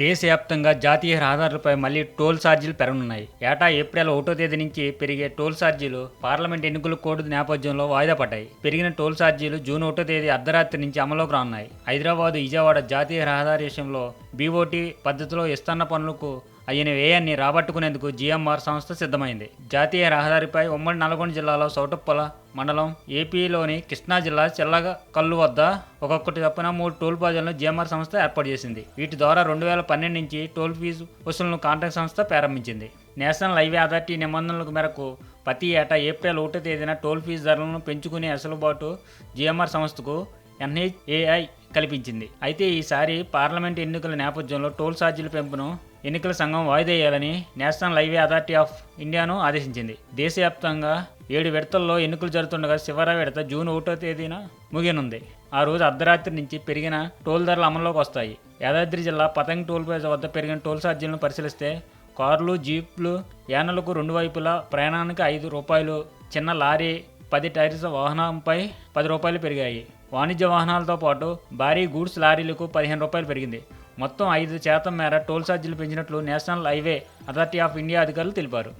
దేశవ్యాప్తంగా జాతీయ రహదారులపై మళ్ళీ టోల్ ఛార్జీలు పెరగనున్నాయి. ఏటా ఏప్రిల్ ఒకటో తేదీ నుంచి పెరిగే టోల్ ఛార్జీలు పార్లమెంట్ ఎన్నికల కోడ్ నేపథ్యంలో వాయిదా పడ్డాయి. పెరిగిన టోల్ ఛార్జీలు జూన్ ఒకటో తేదీ అర్ధరాత్రి నుంచి అమలులోకి రానున్నాయి. హైదరాబాద్ విజయవాడ జాతీయ రహదారి విషయంలో బీఓటీ పద్ధతిలో ఇస్తున్న పనులకు అయిన వ్యయాన్ని రాబట్టుకునేందుకు జీఎంఆర్ సంస్థ సిద్ధమైంది. జాతీయ రహదారిపై ఉమ్మడి నల్గొండ జిల్లాలో సౌటప్పల మండలం ఏపీలోని కృష్ణా జిల్లా చెల్లగ కల్లు వద్ద ఒక్కొక్కటి తప్పున మూడు టోల్ ప్లాజాలను జీఎంఆర్ సంస్థ ఏర్పాటు చేసింది. వీటి ద్వారా రెండు వేల పన్నెండు నుంచి టోల్ ఫీజు వసూలను కాంట్రాక్ట్ సంస్థ ప్రారంభించింది. నేషనల్ హైవే అథారిటీ నిబంధనల మేరకు ప్రతి ఏటా ఏప్రిల్ ఒకటో తేదీన టోల్ ఫీజు ధరలను పెంచుకునే అసలుబాటు జీఎంఆర్ సంస్థకు ఎన్హెచ్ఏఐ కల్పించింది. అయితే ఈసారి పార్లమెంట్ ఎన్నికల నేపథ్యంలో టోల్ ఛార్జీల పెంపును ఎన్నికల సంఘం వాయిదా వేయాలని నేషనల్ హైవే అథారిటీ ఆఫ్ ఇండియాను ఆదేశించింది. దేశవ్యాప్తంగా ఏడు విడతల్లో ఎన్నికలు జరుగుతుండగా చివరి విడత జూన్ ఒకటో తేదీన ముగియనుంది. ఆ రోజు అర్ధరాత్రి నుంచి పెరిగిన టోల్ ధరలు అమల్లోకి వస్తాయి. యాదాద్రి జిల్లా పతంగ్ టోల్ ప్లాజా వద్ద పెరిగిన టోల్ ఛార్జీలను పరిశీలిస్తే కార్లు జీప్లు యానలకు రెండు వైపులా ప్రయాణానికి ఐదు రూపాయలు చిన్న లారీ పది టైర్స్ వాహనంపై పది రూపాయలు పెరిగాయి. వాణిజ్య వాహనాలతో పాటు భారీ గూడ్స్ లారీలకు పదిహేను రూపాయలు పెరిగింది. మొత్తం ఐదు శాతం మేర టోల్ ఛార్జీలు పెంచినట్లు National Highway Authority of India అధికారులు తెలిపారు.